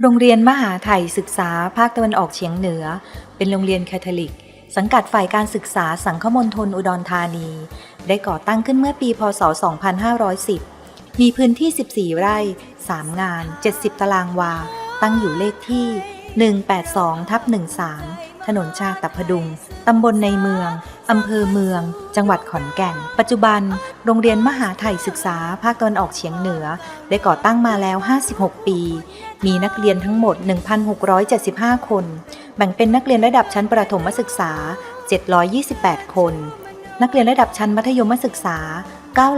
โรงเรียนมหาไทยศึกษาภาคตะวันออกเฉียงเหนือ เป็นโรงเรียนแคทอลิก สังกัดฝ่ายการศึกษาสังคมณฑลอุดรธานี ได้ก่อตั้งขึ้นเมื่อปีพศ 2510 มีพื้นที่ 14 ไร่ 3 งาน 70 ตารางวา ตั้งอยู่เลขที่ 182ทับ13 ถนนชาตพดุง ตำบลในเมือง อำเภอเมือง จังหวัดขอนแก่น ปัจจุบัน โรงเรียนมหาไทยศึกษา ภาคตะวันออกเฉียงเหนือ ได้ก่อตั้งมาแล้ว 56 ปี มีนักเรียนทั้งหมด 1,675 คน แบ่งเป็นนักเรียนระดับชั้นประถมศึกษา 728 คน นักเรียนระดับชั้นมัธยมศึกษา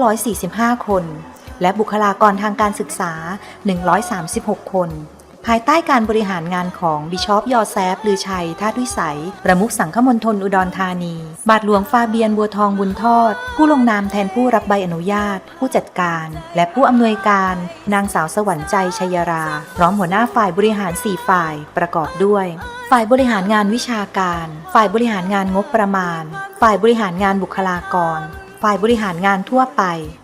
945 คน และบุคลากรทางการศึกษา 136 คน ภายใต้การบริหารงานของบิชอปยอแซฟลือชัยทาตุวิสัยประมุขสังฆมณฑลอุดรธานี บาทหลวงฟาเบียนบัวทองบุญทอด ผู้ลงนามแทนผู้รับใบอนุญาต ผู้จัดการ และผู้อำนวยการ นางสาวสวรรค์ใจชัยรา พร้อมหัวหน้าฝ่ายบริหาร 4 ฝ่ายประกอบด้วย ฝ่ายบริหารงานวิชาการ ฝ่ายบริหารงานงบประมาณ ฝ่ายบริหารงานบุคลากร ฝ่ายบริหารงานทั่วไป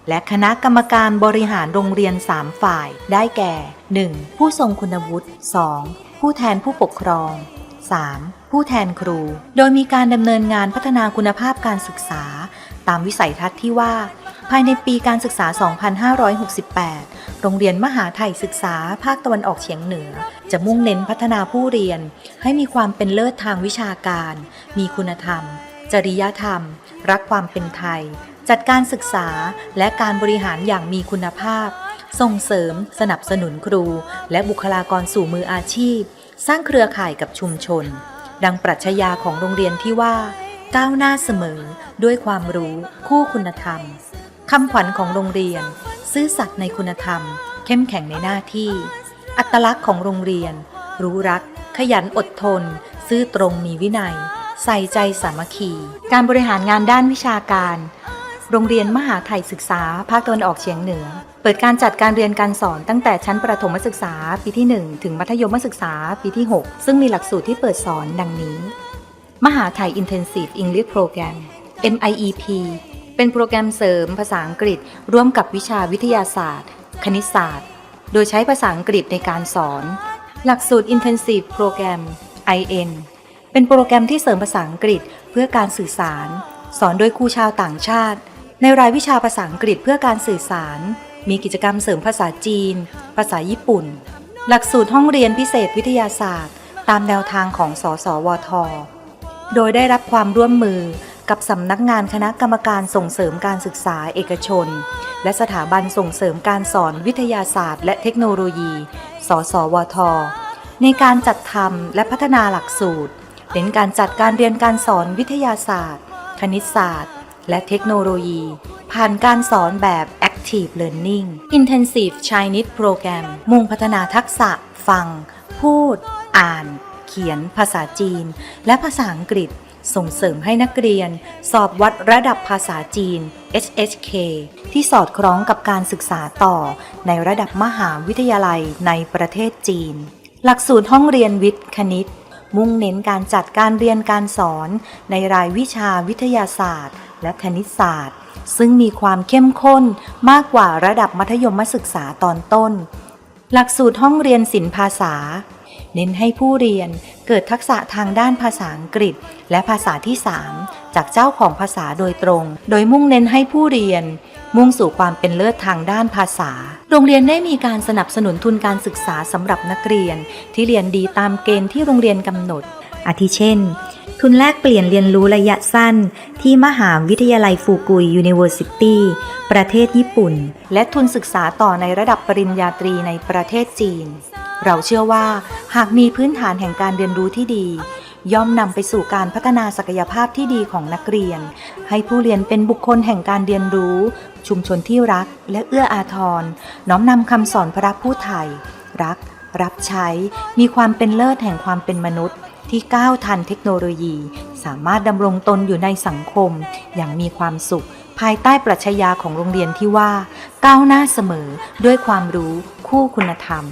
และคณะกรรมการบริหารโรงเรียน 3 ฝ่าย ได้แก่ 1. ผู้ทรงคุณวุฒิ 2. ผู้แทนผู้ปกครอง 3. ผู้แทนครู โดยมีการดำเนินงานพัฒนาคุณภาพการศึกษา ตามวิสัยทัศน์ที่ว่า ภายในปีการศึกษา 2568 โรงเรียนมหาไทยศึกษาภาคตะวันออกเฉียงเหนือ จะมุ่งเน้นพัฒนาผู้เรียน ให้มีความเป็นเลิศทางวิชาการ มีคุณธรรม จริยธรรม รักความเป็นไทย จัดการศึกษาและการบริหารอย่างมีคุณภาพ ส่งเสริม สนับสนุนครู และบุคลากรสู่มืออาชีพ สร้างเครือข่ายกับชุมชน ดังปรัชญาของโรงเรียนที่ว่า ก้าวหน้าเสมอ ด้วยความรู้คู่คุณธรรมคำขวัญของโรงเรียน ซื่อสัตย์ในคุณธรรม เข้มแข็งในหน้าที่ อัตลักษณ์ของโรงเรียน รู้รัก ขยันอดทน ซื่อตรงมีวินัย ใส่ใจสามัคคี การบริหารงานด้านวิชาการ โรงเรียนมหาไทยศึกษา ภาคตะวันออกเฉียงเหนือ เปิดการจัดการเรียนการสอนตั้งแต่ชั้นประถมศึกษาปีที่ 1 ถึงมัธยมศึกษาปีที่ 6 ซึ่งมีหลักสูตรที่เปิดสอนดังนี้ มหาไทย Intensive English Program MIEP เป็นโปรแกรมเสริมภาษาอังกฤษ ร่วมกับวิชาวิทยาศาสตร์ คณิตศาสตร์ โดยใช้ภาษาอังกฤษในการสอน หลักสูตร Intensive Program IN เป็นโปรแกรมที่เสริมภาษาอังกฤษเพื่อการสื่อสาร สอนโดยครูชาวต่างชาติ ในรายวิชาภาษาอังกฤษเพื่อการสื่อสาร มีกิจกรรมเสริมภาษาจีน ภาษาญี่ปุ่น หลักสูตรห้องเรียนพิเศษวิทยาศาสตร์ ตามแนวทางของสสวท โดยได้รับความร่วมมือกับสำนักงานคณะกรรมการส่งเสริมการศึกษาเอกชน และสถาบันส่งเสริมการสอนวิทยาศาสตร์ และเทคโนโลยี สสวท ในการจัดทำและพัฒนาหลักสูตรเน้นการจัดการเรียนการสอนวิทยาศาสตร์ คณิตศาสตร์ และเทคโนโลยี ผ่านการสอนแบบ Active Learning Intensive Chinese Program มุ่งพัฒนาทักษะ ฟัง พูด อ่าน เขียน ภาษาจีน และภาษาอังกฤษ ส่งเสริมให้นักเรียน สอบวัดระดับภาษาจีน HHK ที่สอดคล้องกับการศึกษาต่อ ในระดับมหาวิทยาลัยในประเทศจีน หลักสูตรห้องเรียนวิทย์คณิต มุ่งเน้นการจัดการเรียนการสอน ในรายวิชาวิทยาศาสตร์ และคณิตศาสตร์ ซึ่งมีความเข้มข้นมากกว่าระดับมัธยมศึกษาตอนต้น หลักสูตรห้องเรียนศิลปภาษา เน้นให้ผู้เรียนเกิดทักษะทางด้านภาษาอังกฤษ และภาษาที่ 3 จากเจ้าของภาษาโดยตรง โดยมุ่งเน้นให้ผู้เรียนมุ่งสู่ความเป็นเลิศทางด้านภาษา โรงเรียนได้มีการสนับสนุนทุนการศึกษาสำหรับนักเรียน ที่เรียนดีตามเกณฑ์ที่โรงเรียนกำหนด อาทิเช่น ทุนแลกเปลี่ยนเรียนรู้ระยะสั้น ที่มหาวิทยาลัยฟูกุย University ประเทศญี่ปุ่น และทุนศึกษาต่อในระดับปริญญาตรีในประเทศจีน เราเชื่อว่าหากมีพื้นฐานแห่งการเรียนรู้ที่ดี ย่อมนำไปสู่การพัฒนาศักยภาพที่ดีของนักเรียน ให้ผู้เรียนเป็นบุคคลแห่งการเรียนรู้ ชุมชนที่รักและเอื้ออาทร น้อมนำคำสอนพระผู้ไทย รัก รับใช้ มีความเป็นเลิศแห่งความเป็นมนุษย์ ที่ก้าวทันเทคโนโลยี สามารถดำรงตนอยู่ในสังคม อย่างมีความสุข ภายใต้ปรัชญาของโรงเรียนที่ว่า ก้าวหน้าเสมอด้วยความรู้คู่คุณธรรม